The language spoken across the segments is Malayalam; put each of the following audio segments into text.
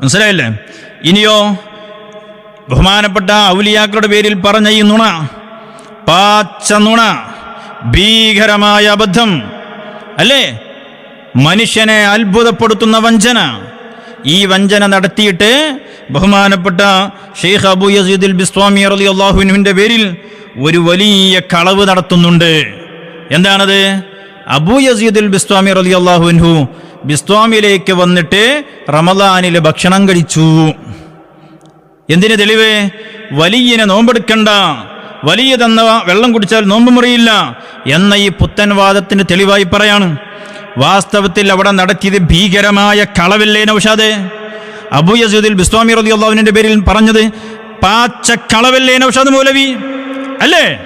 മനസ്സിലായില്ലേ? ഇനിയോ ബഹുമാനപ്പെട്ട ഔലിയാക്കളുടെ പേരിൽ പറഞ്ഞ ഈ നുണ പാച്ച നുണ ഭീകരമായ അബദ്ധം അല്ലേ? മനുഷ്യനെ അത്ഭുതപ്പെടുത്തുന്ന വഞ്ചന. ഈ വഞ്ചന നടത്തിയിട്ട് ബഹുമാനപ്പെട്ട ഷെയ്ഖ് അബു യസീദുൽ ബിസ്വാമി അലി അള്ളാഹുവിനുവിന്റെ പേരിൽ ഒരു വലിയ കളവ് നടത്തുന്നുണ്ട്. എന്താണത്? അബു യസീദുൽ ബിസ്വാമി റലി അള്ളാഹുൻഹു ബിസ്വാമിയിലേക്ക് വന്നിട്ട് റമദാനിൽ ഭക്ഷണം കഴിച്ചു. എന്തിന് തെളിവ്? വലിയനെ നോമ്പെടുക്കണ്ട. വലിയ തന്ന വെള്ളം കുടിച്ചാൽ നോമ്പ് മുറിയില്ല എന്ന ഈ പുത്തൻ വാദത്തിന് തെളിവായി പറയാണ്. വാസ്തവത്തിൽ അവിടെ നടത്തിയത് ഭീകരമായ കളവില്ലേ നൗഷാദ്? അബു യസീദുൽ ബിസ്വാമി റതി അള്ളാഹുവിന്റെ പേരിൽ പറഞ്ഞത് പാച്ച കളവില്ലേ നൗഷാദ് മൗലവി? അല്ലേ?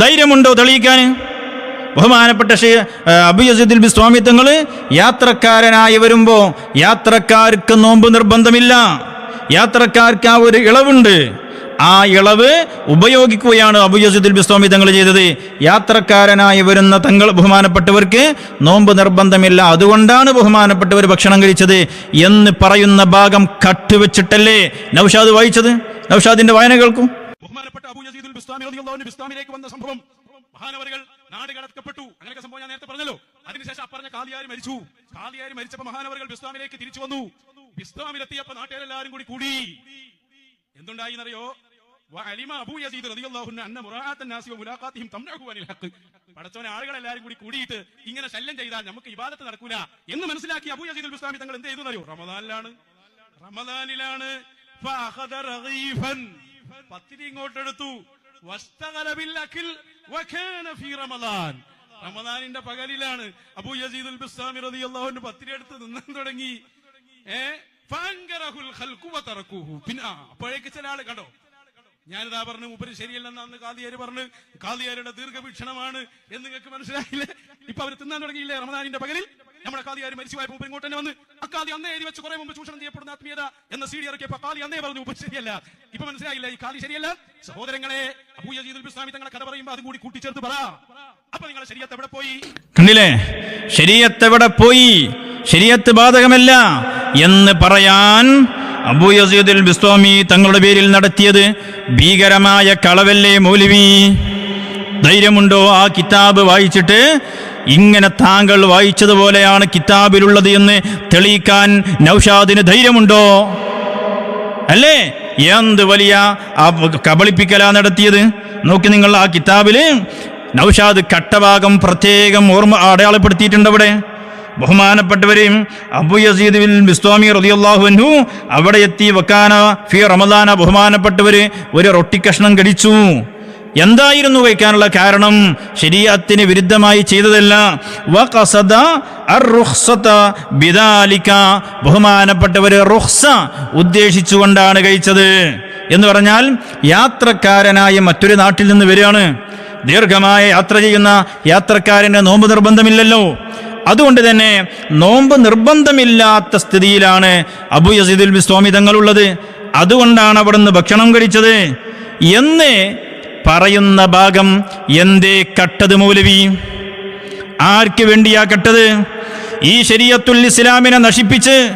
ധൈര്യമുണ്ടോ തെളിയിക്കാൻ? ബഹുമാനപ്പെട്ട ഷേ അബു യസീദുൽ ബിസ്വാമി യാത്രക്കാരനായി വരുമ്പോൾ യാത്രക്കാർക്ക് നോമ്പ് നിർബന്ധമില്ല. യാത്രക്കാർക്ക് ആ ഒരു ഇളവുണ്ട്. ആ ഇളവ് ഉപയോഗിക്കുകയാണ് അബു യസീദുൽ ബിസ്വാമി തങ്ങൾ ചെയ്തത്. യാത്രക്കാരനായി വരുന്ന തങ്ങൾ ബഹുമാനപ്പെട്ടവർക്ക് നോമ്പ് നിർബന്ധമില്ല. അതുകൊണ്ടാണ് ബഹുമാനപ്പെട്ടവർ ഭക്ഷണം കഴിച്ചത് എന്ന് പറയുന്ന ഭാഗം കട്ടുവെച്ചിട്ടല്ലേ നൌഷാദ് വായിച്ചത്? നൌഷാദിന്റെ വായന കേൾക്കും ബഹുമാനപ്പെട്ട അബൂ യസീദുൽ ബിസ്വാമി വന്ന സംഭവം മഹാനവറുകൾ നാട് കടക്കപ്പെട്ടു അങ്ങനെയൊക്കെ സംഭവം ഞാൻ നേരത്തെ പറഞ്ഞല്ലോ. അതിനുശേഷം അപ്പറഞ്ഞ കാലിയാരി മരിച്ചു. കാലിയാരി മരിച്ചപ്പോ മഹാനവറുകൾ ബിസ്താമിലേക്ക് തിരിച്ചു വന്നു. ബിസ്താമിലെത്തിയപ്പോൾ നാട്ടുകാരെല്ലാരും കൂടി കൂടി. എന്തുണ്ടായി എന്നറിയോ പടച്ചവനെ ആളുകളെല്ലാരും കൂടി കൂടിയിട്ട് ഇങ്ങനെ ശല്യം ചെയ്താൽ നമുക്ക് ഇബാദത്ത് നടക്കൂല എന്ന് മനസ്സിലാക്കി അബൂ യസീദ് ഇസ്ലാമി തങ്ങൾ എന്ത് ചെയ്തു അറിയോ റമദാനിലാണ്. റമദാനിലാണ് പത്തിരി ഇങ്ങോട്ടെടുത്തു. റമദാനിന്റെ പകലിലാണ് അബൂ യസീദുൽ ബിസ്താമി റളിയല്ലാഹു അൻഹു പത്തിരി എടുത്ത് നിന്നാൻ തുടങ്ങി അപ്പോഴേക്ക് ചില ആൾ കണ്ടോ? ഞാനിതാ പറഞ്ഞു ഉപരി ശരിയല്ലെന്ന് അന്ന് കാതിയാര് പറഞ്ഞു. കാതിയാരുടെ ദീർഘവീക്ഷണമാണ്. എന്ന് നിങ്ങൾക്ക് മനസ്സിലായില്ലേ? ഇപ്പൊ അവർ തിന്നാൻ തുടങ്ങിയില്ലേ റമദാനിന്റെ പകലിൽ? നമ്മുടെ കാദിയാര് മരിച്ചുപോയ മൂപ്പർ ഇങ്ങോട്ട് തന്നെ വന്ന് അക്കാദി അന്നേ എഴുതി വെച്ച് കുറെ മുമ്പ് ചൂഷണം ചെയ്യപ്പെടുന്ന ആത്മീയത എന്ന സി ഡി ഇറക്കിയപ്പോ കാലി അന്നേ പറഞ്ഞു മൂപ്പർ ശരിയല്ല. ഇപ്പൊ മനസ്സിലായില്ല ഈ കാലി ശരിയല്ല? സഹോദരങ്ങളെ അബൂ യസീദുൽ ബിസ്ലാമി തങ്ങളെ കഥ പറയുമ്പോൾ അതും കൂടി കൂട്ടിച്ചേർത്ത് പറ. അപ്പൊ നിങ്ങൾ ശരിയത്ത് എവിടെ പോയി? കണ്ടില്ലേ ശരിയത്ത് എവിടെ പോയി? ശരിയത്ത് ബാധകമല്ല എന്ന് പറയാൻ അബൂ യസീദുൽ ബിസ്വാമി തങ്ങളുടെ പേരിൽ നടത്തിയത് ഭീകരമായ കളവല്ലേ മൗലവി? ധൈര്യമുണ്ടോ ആ കിതാബ് വായിച്ചിട്ട്? ഇങ്ങനെ താങ്കൾ വായിച്ചതുപോലെയാണ് കിതാബിലുള്ളത് എന്ന് തെളിയിക്കാൻ നൗഷാദിന് ധൈര്യമുണ്ടോ? അല്ലേ? എന്ത് വലിയ ആ കബളിപ്പിക്കലാ നടത്തിയത്? നോക്കി നിങ്ങൾ ആ കിതാബിൽ നൗഷാദ് കട്ടഭാഗം പ്രത്യേകം ഓർമ്മ അടയാളപ്പെടുത്തിയിട്ടുണ്ട് അവിടെ. ബഹുമാനപ്പെട്ടവരെയും അബു യസീദ് ബിൻ ബിസ്വാമി അൻഹു അവിടെ എത്തി വക്കാന ഫി റമദാന ബഹുമാനപ്പെട്ടവര് ഒരു റൊട്ടി കഷ്ണം കടിച്ചു. എന്തായിരുന്നു വയ്ക്കാനുള്ള കാരണം? ശരീരത്തിന് വിരുദ്ധമായി ചെയ്തതല്ല. വഖസദ ബിദാലിക. ബഹുമാനപ്പെട്ടവര് റുഹ്സ ഉദ്ദേശിച്ചുകൊണ്ടാണ് കഴിച്ചത്. എന്ന് പറഞ്ഞാൽ യാത്രക്കാരനായ മറ്റൊരു നാട്ടിൽ നിന്ന് വരികയാണ്. ദീർഘമായ യാത്ര ചെയ്യുന്ന യാത്രക്കാരന് നോമ്പ് നിർബന്ധമില്ലല്ലോ. അതുകൊണ്ട് തന്നെ നോമ്പ് നിർബന്ധമില്ലാത്ത സ്ഥിതിയിലാണ് അബു യസീദുൽ ബിസ്വാമി തങ്ങളുള്ളത്. അതുകൊണ്ടാണ് അവിടുന്ന് ഭക്ഷണം കഴിച്ചത്. എന്ന് പറയുന്ന ഭാഗം എന്തേ കട്ടത് മൗലവി? ആർക്ക് വേണ്ടിയാ കട്ടത്? ഈ ശരീരത്തുൽ ഇസ്ലാമിനെ നശിപ്പിച്ച്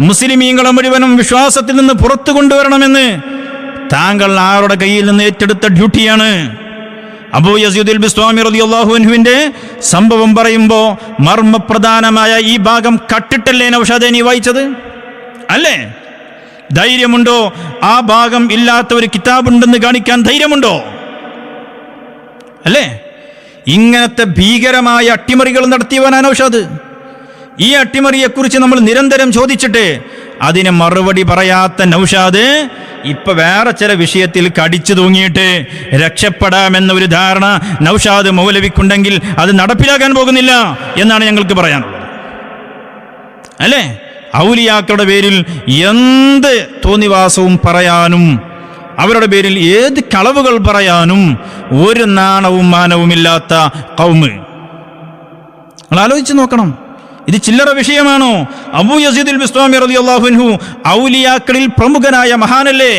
മുസ്ലിമീങ്ങളെ മുഴുവനും വിശ്വാസത്തിൽ നിന്ന് പുറത്തു കൊണ്ടുവരണമെന്ന് താങ്കൾ ആരുടെ കയ്യിൽ നിന്ന് ഏറ്റെടുത്ത ഡ്യൂട്ടിയാണ്? അബൂ യസീദുൽ ബിസ്വാമി റളിയല്ലാഹു അൻഹുവിന്റെ സംഭവം പറയുമ്പോൾ മർമ്മപ്രധാനമായ ഈ ഭാഗം കട്ടിട്ടല്ലേ നൗഷാദെ നീ വായിച്ചത്? അല്ലേ? ധൈര്യമുണ്ടോ? ആ ഭാഗം ഇല്ലാത്ത ഒരു കിതാബുണ്ടെന്ന് കാണിക്കാൻ ധൈര്യമുണ്ടോ? അല്ലേ? ഇങ്ങനത്തെ ഭീകരമായ അട്ടിമറികൾ നടത്തിയവനാണോ നൗഷാദ് ഈ അട്ടിമറിയെക്കുറിച്ച് നമ്മൾ നിരന്തരം ചോദിച്ചിട്ട് അതിന് മറുപടി പറയാത്ത നൗഷാദ് ഇപ്പൊ വേറെ ചില വിഷയത്തിൽ കടിച്ചു തൂങ്ങിയിട്ട് രക്ഷപ്പെടാമെന്ന ഒരു ധാരണ നൗഷാദ് മൗലവിക്കുണ്ടെങ്കിൽ അത് നടപ്പിലാക്കാൻ പോകുന്നില്ല എന്നാണ് ഞങ്ങൾക്ക് പറയാനുള്ളത്. അല്ലേ? ഔലിയാക്കളുടെ പേരിൽ എന്ത് തോന്നിവാസവും പറയാനും അവരുടെ പേരിൽ ഏത് കളവുകൾ പറയാനും ഒരു നാണവും മാനവുമില്ലാത്ത കൗമ് നിങ്ങൾ ആലോചിച്ച് നോക്കണം. ഇത് ചില്ലറ വിഷയമാണോ? അബു യസീദുൽ ബിസ്വാമി റളിയല്ലാഹു അൻഹു ഔലിയാക്കളിൽ പ്രമുഖനായ മഹാനല്ലേ?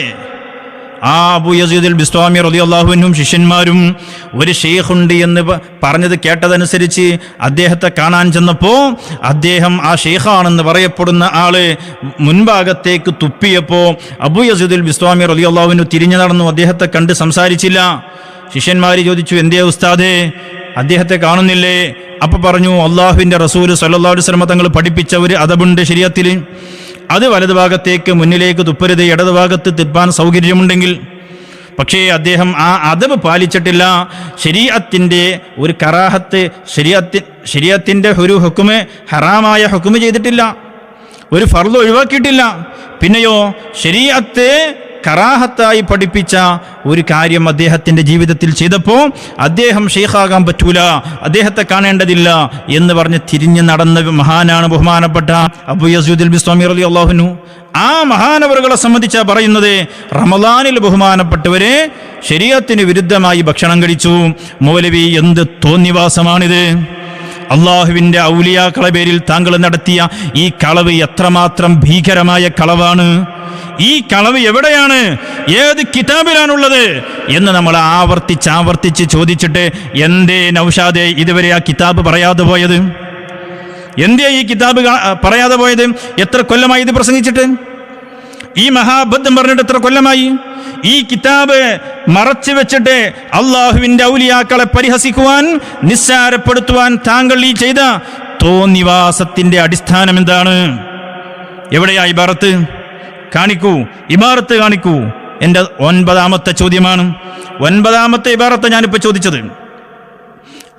ആ അബു യസീദുൽ ബിസ്വാമി അള്ളാഹുവിനും ശിഷ്യന്മാരും ഒരു ഷെയ്ഖുണ്ട് എന്ന് പറഞ്ഞത് കേട്ടതനുസരിച്ച് അദ്ദേഹത്തെ കാണാൻ ചെന്നപ്പോൾ അദ്ദേഹം ആ ഷെയ്ഖാണെന്ന് പറയപ്പെടുന്ന ആൾ മുൻഭാഗത്തേക്ക് തുപ്പിയപ്പോൾ അബു യസീദുൽ ബിസ്വാമി അള്ളാഹുവിനു തിരിഞ്ഞു നടന്നു. അദ്ദേഹത്തെ കണ്ട് സംസാരിച്ചില്ല. ശിഷ്യന്മാർ ചോദിച്ചു എന്തേ ഉസ്താദേ? അദ്ദേഹത്തെ കാണുന്നില്ലേ? അപ്പൊ പറഞ്ഞു അള്ളാഹുവിന്റെ റസൂൽ സല്ലാ അലൈഹി വസല്ലമ തങ്ങൾ പഠിപ്പിച്ച ഒരു അതബുണ്ട് ശരീരത്തിൽ അത് വലതുഭാഗത്തേക്ക് മുന്നിലേക്ക് തുപ്പരുത് ഇടതുഭാഗത്ത് തിപ്പാൻ സൗകര്യമുണ്ടെങ്കിൽ. പക്ഷേ അദ്ദേഹം ആ അദബ് പാലിച്ചിട്ടില്ല. ശരീഅത്തിന്റെ ഒരു കറാഹത്ത് ശരീഅത്തി ശരീഅത്തിന്റെ ഒരു ഹുക്കുമ് ഹറാമായ ഹുക്കുമ് ചെയ്തിട്ടില്ല. ഒരു ഫർദ് ഒഴിവാക്കിയിട്ടില്ല. പിന്നെയോ ശരീഅത്ത് കറാഹത്തായി പഠിപ്പിച്ച ഒരു കാര്യം അദ്ദേഹത്തിന്റെ ജീവിതത്തിൽ ചെയ്തപ്പോൾ അദ്ദേഹം ഷെയ്ഖാകാൻ പറ്റൂല അദ്ദേഹത്തെ കാണേണ്ടതില്ല എന്ന് പറഞ്ഞ് തിരിഞ്ഞു നടന്ന മഹാനാണ് ബഹുമാനപ്പെട്ട അബു യസൂദുൽ ബിസ്വാമി അലി അള്ളാഹുനു ആ മഹാനവറുകളെ സംബന്ധിച്ച പറയുന്നത് റമദാനിൽ ബഹുമാനപ്പെട്ടവരെ ശരീരത്തിന് വിരുദ്ധമായി ഭക്ഷണം കഴിച്ചു. മൗലവി എന്ത് തോന്നിവാസമാണിത്. അള്ളാഹുവിന്റെ ഔലിയാക്കളെ പേരിൽ താങ്കൾ നടത്തിയ ഈ കളവ് എത്രമാത്രം ഭീകരമായ കളവാണ്. ഈ കളവ് എവിടെയാണ്? ഏത് കിതാബിലാണുള്ളത്? എന്ന് നമ്മൾ ആവർത്തിച്ച് ആവർത്തിച്ച് ചോദിച്ചിട്ട് എന്തേ നൌഷാദെ ഇതുവരെ ആ കിതാബ് പറയാതെ പോയത്? എന്തേ ഈ കിതാബ് പറയാതെ പോയത്? എത്ര കൊല്ലമായി ഇത് പ്രസംഗിച്ചിട്ട്? ഈ മഹാബദ്ധം പറഞ്ഞിട്ട് എത്ര കൊല്ലമായി? ഈ കിതാബ് മറച്ചു വെച്ചിട്ട് അള്ളാഹുവിന്റെ ഔലിയാക്കളെ പരിഹസിക്കുവാൻ നിസ്സാരപ്പെടുത്തുവാൻ താങ്കൾ ഈ ചെയ്ത തോന്നിവാസത്തിന്റെ അടിസ്ഥാനം എന്താണ്? എവിടെയാ ഇബാറത്ത്? കാണിക്കൂ ഇബാറത്ത് കാണിക്കൂ. എന്റെ ഒൻപതാമത്തെ ചോദ്യമാണ്. ഒൻപതാമത്തെ ഇബാറത്ത് ഞാനിപ്പോൾ ചോദിച്ചത്.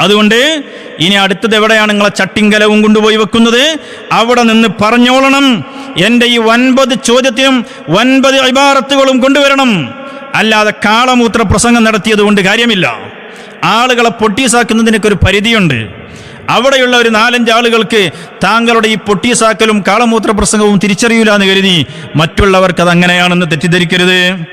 അതുകൊണ്ട് ഇനി അടുത്തത് എവിടെയാണ് നിങ്ങളെ ചട്ടിങ്കലവും കൊണ്ടുപോയി വെക്കുന്നത്? അവിടെ നിന്ന് പറഞ്ഞോളണം. എന്റെ ഈ ഒൻപത് ചോദ്യത്തിനും ഒൻപത് ഇബാറത്തുകളും കൊണ്ടുവരണം. അല്ലാതെ കാളമൂത്ര പ്രസംഗം നടത്തിയത് കൊണ്ട് കാര്യമില്ല. ആളുകളെ പൊട്ടീസാക്കുന്നതിനൊക്കെ ഒരു പരിധിയുണ്ട്. അവിടെയുള്ള ഒരു നാലഞ്ച് ആളുകൾക്ക് താങ്കളുടെ ഈ പൊട്ടീസാക്കലും കാളമൂത്ര പ്രസംഗവും തിരിച്ചറിയില്ല എന്ന് കരുതി. മറ്റുള്ളവർക്ക് അത് അങ്ങനെയാണെന്ന് തെറ്റിദ്ധരിക്കരുത്.